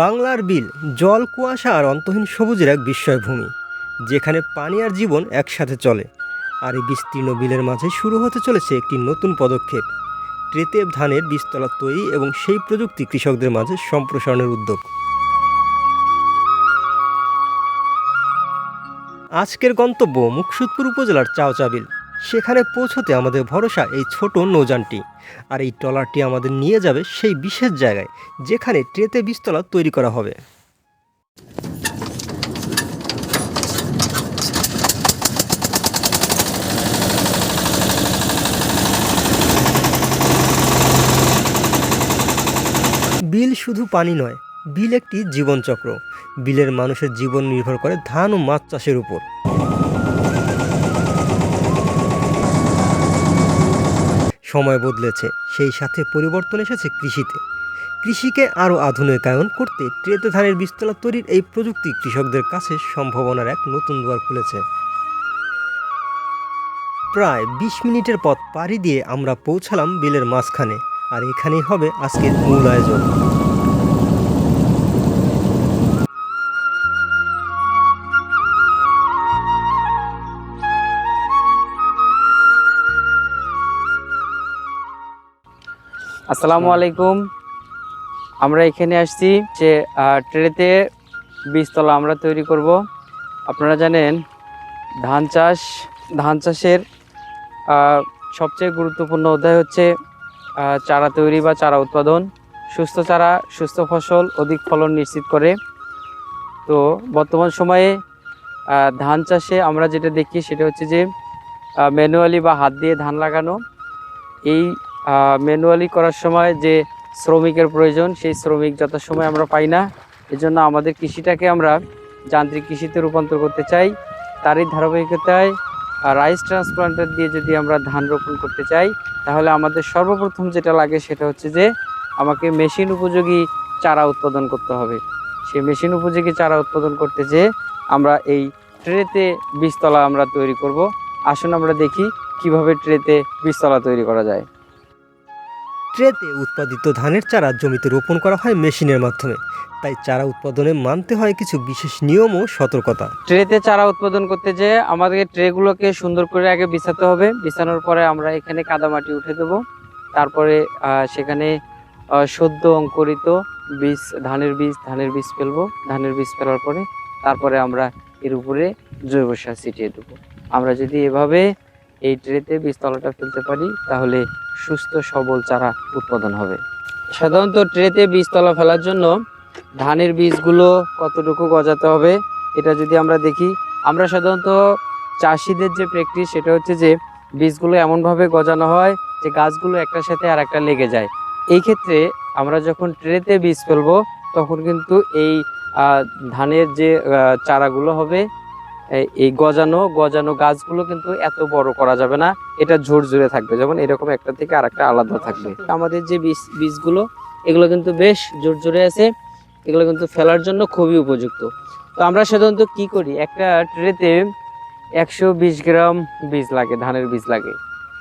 বাংলার বিল, জল, কুয়াশা আর অন্তহীন সবুজের এক বিস্ময়ভূমি, যেখানে পানি আর জীবন একসাথে চলে। আর এই বিস্তীর্ণ বিলের মাঝে শুরু হতে চলেছে একটি নতুন পদক্ষেপ। ট্রেতে ধানের বীজতলা তৈরি এবং সেই প্রযুক্তি কৃষকদের মাঝে সম্প্রসারণের উদ্যোগ। আজকের গন্তব্য মুকসুদপুর উপজেলার চাওচা বিল। সেখানে পৌঁছতে আমাদের ভরসা এই ছোট নৌযানটি। আর এই ট্রলারটি আমাদের নিয়ে যাবে সেই বিশেষ জায়গায়, যেখানে ট্রেতে বীজতলা তৈরি করা হবে। বিল শুধু পানি নয়, বিল একটি জীবনচক্র। বিলের মানুষের জীবন নির্ভর করে ধান ও মাছ চাষের উপর। সময় বদলেছে। সেই সাথে পরিবর্তন এসেছে কৃষিতে। কৃষিকে আরও আধুনিকায়ন করতে ট্রেতে ধানের বিস্তলা তৈরির এই প্রযুক্তি কৃষকদের কাছে সম্ভাবনার এক নতুন দুয়ার খুলেছে। প্রায় বিশ মিনিটের পথ পাড়ি দিয়ে আমরা পৌঁছালাম বিলের মাঝখানে। আর এখানেই হবে আজকের মূল আয়োজন। আসসালামু আলাইকুম। আমরা এখানে আসছি যে ট্রেতে বীজতলা আমরা তৈরি করব। আপনারা জানেন ধান চাষ ধান চাষের সবচেয়ে গুরুত্বপূর্ণ অধ্যায় হচ্ছে চারা তৈরি বা চারা উৎপাদন। সুস্থ চারা সুস্থ ফসল অধিক ফলন নিশ্চিত করে। তো বর্তমান সময়ে ধান চাষে আমরা যেটা দেখি সেটা হচ্ছে যে ম্যানুয়ালি বা হাত দিয়ে ধান লাগানো। এই ম্যানুয়ালি করার সময় যে শ্রমিকের প্রয়োজন, সেই শ্রমিক যথাসময় আমরা পাই না। এজন্য আমাদের কৃষিটাকে আমরা যান্ত্রিক কৃষিতে রূপান্তর করতে চাই। তারই ধারাবাহিকতায় রাইস ট্রান্সপ্লান্টার দিয়ে যদি আমরা ধান রোপণ করতে চাই, তাহলে আমাদের সর্বপ্রথম যেটা লাগে সেটা হচ্ছে যে আমাকে মেশিন উপযোগী চারা উৎপাদন করতে হবে। সেই মেশিন উপযোগী চারা উৎপাদন করতে যে আমরা এই ট্রেতে বীজতলা আমরা তৈরি করব। আসুন আমরা দেখি কীভাবে ট্রেতে বীজতলা তৈরি করা যায়। ট্রেতে উৎপাদিত ধানের চারা জমিতে রোপণ করা হয় মেশিনের মাধ্যমে। তাই চারা উৎপাদনে মানতে হয় কিছু বিশেষ নিয়ম ও সতর্কতা। ট্রেতে চারা উৎপাদন করতে যে আমাদের ট্রেগুলোকে সুন্দর করে আগে বিছাতে হবে। বিছানোর পরে আমরা এখানে কাদামাটি উঠে দেব। তারপরে সেখানে সদ্য অঙ্কুরিত বীজ, ধানের বীজ ধানের বীজ ফেলব। ধানের বীজ ফেলার পরে, তারপরে আমরা এর উপরে জৈব সার ছিটিয়ে দেবো। আমরা যদি এভাবে এই ট্রেতে বীজতলাটা ফেলতে পারি, তাহলে সুস্থ, সবল চারা উৎপাদন হবে। সাধারণত ট্রেতে বীজতলা ফেলার জন্য ধানের বীজগুলো কতটুকু গজাতে হবে, এটা যদি আমরা দেখি, আমরা সাধারণত চাষিদের যে প্র্যাকটিস সেটা হচ্ছে যে বীজগুলো এমনভাবে গজানো হয় যে গাছগুলো একটার সাথে আর একটা লেগে যায়। এই ক্ষেত্রে আমরা যখন ট্রেতে বীজ ফেলব, তখন কিন্তু এই ধানের যে চারাগুলো হবে এই- গজানো গজানো গাছগুলো কিন্তু এত বড় করা যাবে না। এটা ঝোর জুড়ে থাকবে। যেমন এরকম একটা থেকে আর একটা আলাদা থাকবে। আমাদের যে বীজ, বীজগুলো, এগুলো কিন্তু বেশ জোর জোরে আছে। এগুলো কিন্তু ফেলার জন্য খুবই উপযুক্ত। তো আমরা সাধারণত কি করি? একটা ট্রেতে একশো বিশ গ্রাম বীজ লাগে, ধানের বীজ লাগে।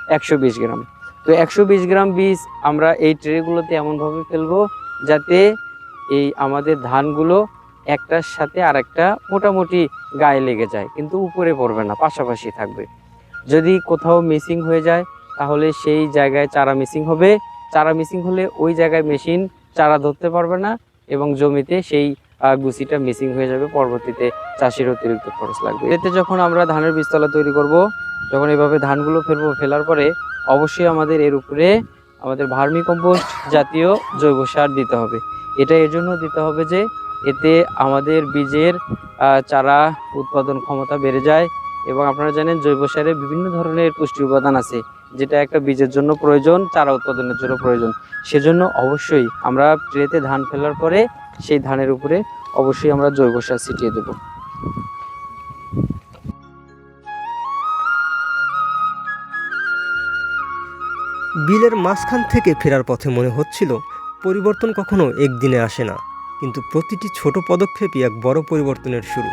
একশো বিশ গ্রাম। তো একশো বিশ গ্রাম বীজ আমরা এই ট্রেগুলোতে এমনভাবে ফেলব যাতে এই আমাদের ধানগুলো একটার সাথে আরেকটা মোটামুটি গায়ে লেগে যায়, কিন্তু উপরে পড়বে না, পাশাপাশি থাকবে। যদি কোথাও মিসিং হয়ে যায়, তাহলে সেই জায়গায় চারা মিসিং হবে। চারা মিসিং হলে ওই জায়গায় মেশিন চারা ধরতে পারবে না এবং জমিতে সেই গুছিটা মিসিং হয়ে যাবে। পরবর্তীতে চাষির অতিরিক্ত খরচ লাগবে। এতে যখন আমরা ধানের বীজতলা তৈরি করব, যখন এভাবে ধানগুলো ফেলব, ফেলার পরে অবশ্যই আমাদের এর উপরে আমাদের ভার্মি কম্পোস্ট জাতীয় জৈব সার দিতে হবে। এটা এর জন্য দিতে হবে যে এতে আমাদের বীজের চারা উৎপাদন ক্ষমতা বেড়ে যায় এবং আপনারা জানেন জৈব সারে বিভিন্ন ধরনের পুষ্টি উপাদান আছে, যেটা একটা বীজের জন্য প্রয়োজন, চারা উৎপাদনের জন্য প্রয়োজন। সেজন্য অবশ্যই আমরা ট্রেতে ধান ফেলার পরে সেই ধানের উপরে অবশ্যই আমরা জৈব সার ছিটিয়ে দেবো। বিলের মাঝখান থেকে ফেরার পথে মনে হচ্ছিল পরিবর্তন কখনো একদিনে আসে না। কিন্তু প্রতিটি ছোট পদক্ষেপই এক বড় পরিবর্তনের শুরু।